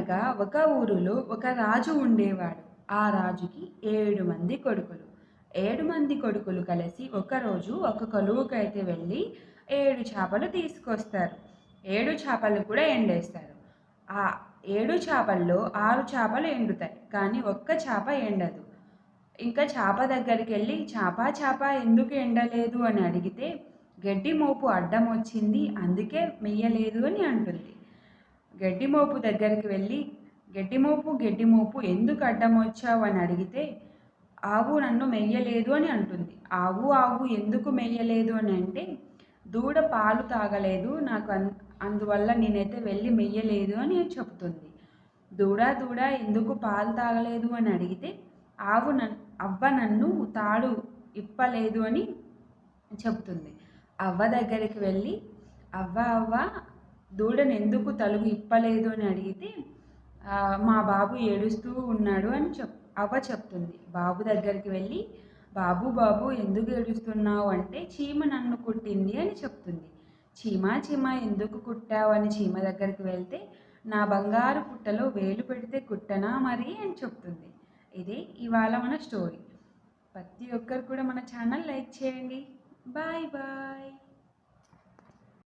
అనగా ఒక ఊరిలో ఒక రాజు ఉండేవాడు. ఆ రాజుకి ఏడు మంది కొడుకులు. ఏడు మంది కొడుకులు కలిసి ఒకరోజు ఒక కొలువుకైతే వెళ్ళి ఏడు చేపలు తీసుకొస్తారు. ఏడు చేపలు కూడా ఎండేస్తారు. ఆ ఏడు చేపల్లో ఆరు చేపలు ఎండుతాయి. కానీ ఒక్క చేప ఎండదు. ఇంకా చేప దగ్గరికి వెళ్ళి చేప చేప ఎందుకు ఎండలేదు అని అడిగితే గడ్డి మోపు అడ్డం వచ్చింది అందుకే మెయ్యలేదు అని అంటుంది. గడ్డిమోపు దగ్గరికి వెళ్ళి గడ్డిమోపు గడ్డిమోపు ఎందుకు అడ్డం వచ్చావు? అని అడిగితే ఆవు నన్ను మెయ్యలేదు అని అంటుంది. ఆవు ఆవు ఎందుకు మెయ్యలేదు అని అంటే దూడ పాలు తాగలేదు నాకు అన్ అందువల్ల నేనైతే వెళ్ళి మెయ్యలేదు అని చెప్తుంది. దూడ దూడ ఎందుకు పాలు తాగలేదు? అని అడిగితే ఆవు నన్ను అవ్వ నన్ను తాడు ఇప్పలేదు అని చెప్తుంది. అవ్వ దగ్గరికి వెళ్ళి అవ్వ అవ్వ దూడను ఎందుకు తలుగు ఇప్పలేదు అని అడిగితే మా బాబు ఏడుస్తూ ఉన్నాడు అని చెప్ అవ్వ చెప్తుంది. బాబు దగ్గరికి వెళ్ళి బాబు బాబు ఎందుకు ఏడుస్తున్నావు అంటే చీమ నన్ను కుట్టింది అని చెప్తుంది. చీమ చీమ ఎందుకు కుట్టావు అని చీమ దగ్గరికి వెళ్తే నా బంగారు పుట్టలో వేలు పెడితే కుట్టనా మరి అని చెప్తుంది. ఇదే ఇవాళ మన స్టోరీ. ప్రతి ఒక్కరు కూడా మన ఛానల్ లైక్ చేయండి. Bye bye.